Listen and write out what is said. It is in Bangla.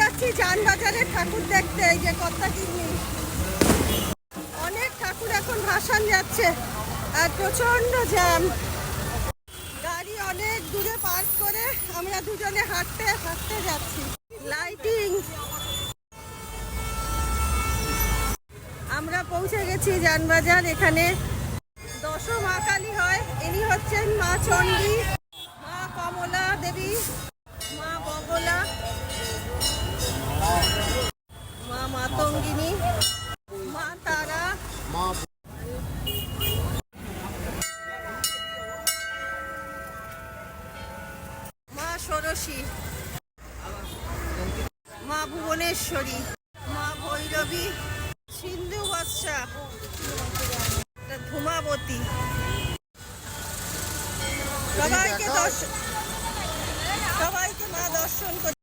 যাচ্ছি যানবাজারে ঠাকুর দেখতে, এই যে কথা কিনি অনেক ঠাকুর এখন ভাসান যাচ্ছে, আর প্রচণ্ড জ্যাম। গাড়ি অনেক দূরে পার্ক করে আমরা দুজনে হাঁটতে হাঁটতে যাচ্ছি। লাইটিং আমরা পৌঁছে গেছি যানবাজার এখানে দশ মা কালী হয়, ইনি হচ্ছেন মা চণ্ডী, মা কমলা দেবী। মা ষোড়শী। মা ভুবনেশ্বরী। মা ভৈরবী। সিন্ধু বৎসা ধুমাবতী। সবাইকে দর্শন সবাইকে মা দর্শন